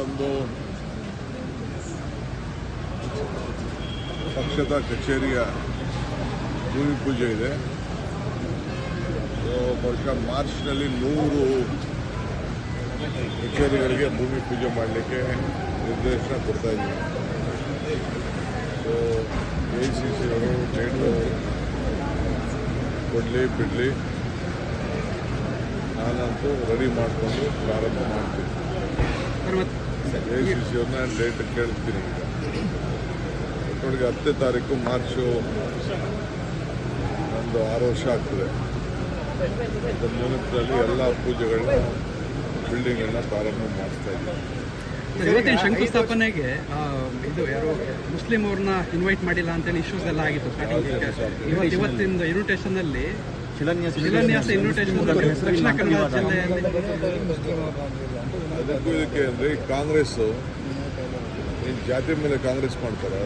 ಒಂದು ಪಕ್ಷದ ಕಚೇರಿಯ ಭೂಮಿ ಪೂಜೆ ಇದೆ. ಬಹುಶಃ ಮಾರ್ಚ್ನಲ್ಲಿ ನೂರು ಕಚೇರಿಗಳಿಗೆ ಭೂಮಿ ಪೂಜೆ ಮಾಡಲಿಕ್ಕೆ ನಿರ್ದೇಶನ ಕೊಡ್ತಾ ಇದ್ದೀವಿ. ಎ ಸಿ ಸಿ ಅವರು ಡೇಟು ಕೊಡಲಿ, ಬಿಡಲಿ, ನಾನಂತೂ ರೆಡಿ ಮಾಡಿಕೊಂಡು ಪ್ರಾರಂಭ ಮಾಡ್ತೀನಿ ಡೇಟ್ ಕೇಳ್ತೀನಿ ಈಗ. ಒಟ್ಟೊಳಗೆ ಹತ್ತನೇ ತಾರೀಕು ಮಾರ್ಚು ಒಂದು ಆರು ವರ್ಷ ಆಗ್ತದೆ. ಅದರ ಎಲ್ಲ ಪೂಜೆಗಳನ್ನ ಬಿಲ್ಡಿಂಗ್ಗಳನ್ನ ಪ್ರಾರಂಭ ಮಾಡ್ತಾ ಇದ್ದೀವಿ ಇವತ್ತಿನ ಶಂಕುಸ್ಥಾಪನೆಗೆ ಇದು ಯಾರೋ ಮುಸ್ಲಿಂ ಅವ್ರನ್ನ ಇನ್ವೈಟ್ ಮಾಡಿಲ್ಲ ಅಂತೇಳಿ ಇಶ್ಯೂಸ್ ಎಲ್ಲ ಆಗಿತ್ತು ಇವತ್ತಿಂದ ಇನ್ವಿಟೇಷನ್ ಅಲ್ಲಿ ಶಿಲಾನ್ಯಾಸ ಇನ್ವಿಟೇಷನ್ ದಕ್ಷಿಣ ಕನ್ನಡ ಜಿಲ್ಲೆಯಲ್ಲಿ. ಅದಕ್ಕೂ ಇದಕ್ಕೆ ಅಂದರೆ ಕಾಂಗ್ರೆಸ್ಸು ಈ ಜಾತಿ ಮೇಲೆ ಕಾಂಗ್ರೆಸ್ ಮಾಡ್ತಾರೆ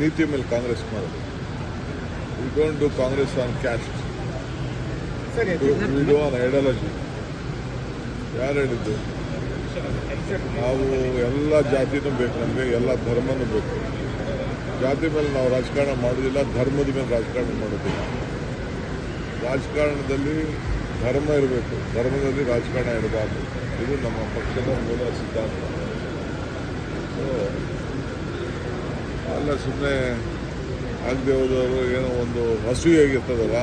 ನೀತಿ ಮೇಲೆ ಕಾಂಗ್ರೆಸ್ ಮಾಡೋದು. We don't do Congress on caste we do on ideology ಯಾರು ಹೇಳಿದ್ದು? ನಾವು ಎಲ್ಲ ಜಾತಿನೂ ಬೇಕು ನಮಗೆ ಎಲ್ಲ ಧರ್ಮನೂ ಬೇಕು. ಜಾತಿ ಮೇಲೆ ನಾವು ರಾಜಕಾರಣ ಮಾಡೋದಿಲ್ಲ ಧರ್ಮದ ಮೇಲೆ ರಾಜಕಾರಣ ಮಾಡೋದಿಲ್ಲ ರಾಜಕಾರಣದಲ್ಲಿ ಧರ್ಮ ಇರಬೇಕು. ಧರ್ಮದಲ್ಲಿ ರಾಜಕಾರಣ ಇರಬಾರ್ದು. ಇದು ನಮ್ಮ ಪಕ್ಷದ ಮೂಲ ಸಿದ್ಧಾಂತ. ಸೊ ಅಲ್ಲ ಸುಮ್ಮನೆ ಆಗದೆ ಹೋದವರು ಏನೋ ಒಂದು ಹಸುವಾಗಿರ್ತದಲ್ಲ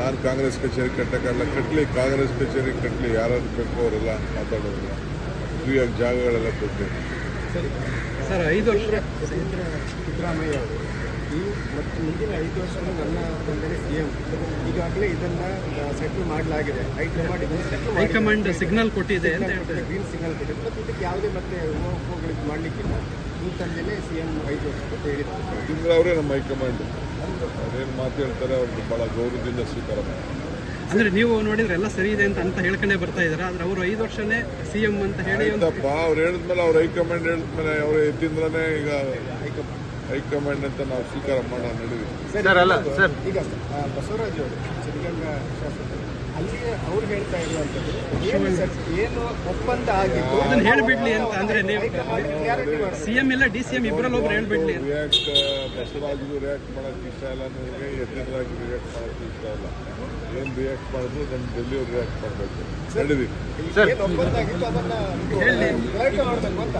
ನಾನು ಕಾಂಗ್ರೆಸ್ ಕಚೇರಿ ಕಟ್ಟೋಕ್ಕಲ್ಲ ಕಟ್ಟಲಿ ಕಾಂಗ್ರೆಸ್ ಕಚೇರಿ ಕಟ್ಟಲಿ ಯಾರು ಬೇಕು ಅವರೆಲ್ಲ ಮಾತಾಡೋದಿಲ್ಲ. ಫ್ರೀಯಾಗಿ ಜಾಗಗಳೆಲ್ಲ ಕೊಡ್ತೀನಿ ಸರ್. ಐದು ವರ್ಷ ಸಿದ್ದರಾಮಯ್ಯ ಈ ಮತ್ತು ಮುಂದಿನ ಐದು ವರ್ಷಗಳು ನನ್ನ ಬಂದರೆ ಸಿ ಎಂ ಈಗಾಗಲೇ ಇದನ್ನು ಸೆಟ್ಲ್ ಮಾಡಲಾಗಿದೆ. ಹೈಕಮಾಂಡ್ ಇದನ್ನು ಸೆಟ್ಲ್ ಹೈಕಮಾಂಡ್ ಸಿಗ್ನಲ್ ಕೊಟ್ಟಿದೆ ಅಂತ ಹೇಳ್ತಾರೆ. ಗ್ರೀನ್ ಸಿಗ್ನಲ್ ಕೊಟ್ಟಿದೆ. ಮತ್ತು ಇದಕ್ಕೆ ಯಾವುದೇ ಮತ್ತೆ ಉಪಯೋಗಗಳಿಗೆ ಮಾಡಲಿಕ್ಕಿಲ್ಲ. ಈ ತಂದೆನೇ ಸಿ ಎಂ ಐದು ವರ್ಷ ಅಂತ ಹೇಳಿದ್ದಾರೆ. ತಿಂಗಳ ಅವರೇ ನಮ್ಮ ಹೈಕಮಾಂಡ್. ಅವ್ರೇನು ಮಾತು ಹೇಳ್ತಾರೆ ಅವ್ರಿಗೆ ಭಾಳ ಗೌರವದಿಂದ ಸ್ವೀಕಾರ ಅಂದರೆ ಅಂದ್ರೆ ನೀವು ನೋಡಿದ್ರೆ ಎಲ್ಲ ಸರಿ ಇದೆ ಅಂತ ಅಂತ ಹೇಳ್ಕೊಂಡೇ ಬರ್ತಾ ಇದಾರೆ ಆದ್ರೆ ಅವರು ಐದು ವರ್ಷನೇ ಸಿಎಂ ಅಂತ ಹೇಳಿ ಅವ್ರು ಹೇಳಿದ್ಮೇಲೆ ಅವ್ರ ಹೈಕಮಾಂಡ್ ಹೇಳಿದ್ಮೇಲೆ ಅವ್ರು ಎತ್ತಿಂದ್ರನೇ ಈಗ ಹೈಕಮಾಂಡ್. ಅಂತ ನಾವು ಸ್ವೀಕಾರ ಮಾಡೋ ನಡುವೆ. ಸರ್ ಅಲ್ಲ ಸರ್. ಈಗ ಬಸವರಾಜ್ ಅವರು ಸಿದ್ಧಗಂಗಾ ಶಾಸಕರು ಅಲ್ಲಿ ಅವ್ರು ಹೇಳ್ತಾ ಇರುವಂಥದ್ದು ಏನು ಸರ್ ಏನು ಒಪ್ಪಂದ ಆಗಿತ್ತು? ಅದನ್ನ ಹೇಳ್ಬಿಡ್ಲಿ ಅಂತ ಅಂದ್ರೆ ನೀವು ಹೈಕಮಾಂಡ್ ಸಿಎಂ ಇಲ್ಲ ಡಿ ಸಿ ಎಂ ಇಬ್ಬರಲ್ಲಿ ಒಬ್ರು ಹೇಳ್ಬಿಡ್ಲಿ. ರಿಯಾಕ್ಟ್ ಬಸವರಾಜ್ಗೂ ರಿಯಾಕ್ಟ್ ಮಾಡೋಕೆ ಇಷ್ಟ ಇಲ್ಲ ನನಗೆ ಎತ್ತಿಂದ್ರಾಗಿ ರಿಯಾಕ್ಟ್ ಮಾಡೋಕೆ ಇಷ್ಟ ಇಲ್ಲ. ಏನು ರಿಯಾಕ್ಟ್ ಮಾಡಿದ್ರು ನಮ್ಮ ಡೆಲ್ಲಿಯವ್ರು ರಿಯಾಕ್ಟ್ ಮಾಡಬೇಕು. ಸರ್ ಏನು ಒಪ್ಪಂದ ಆಗಿತ್ತು ಅದನ್ನ ರಿಯಾಕ್ಟ್ ಮಾಡಬೇಕು ಅಂತ.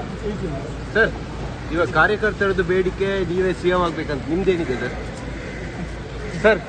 ಸರ್ ಇವಾಗ ಕಾರ್ಯಕರ್ತರದ್ದು ಬೇಡಿಕೆ ನೀವೇ ಸಿ ಎಂ ಆಗ್ಬೇಕಂತ ನಿಮ್ದೇನಿದೆ ಸರ್? ಸರ್.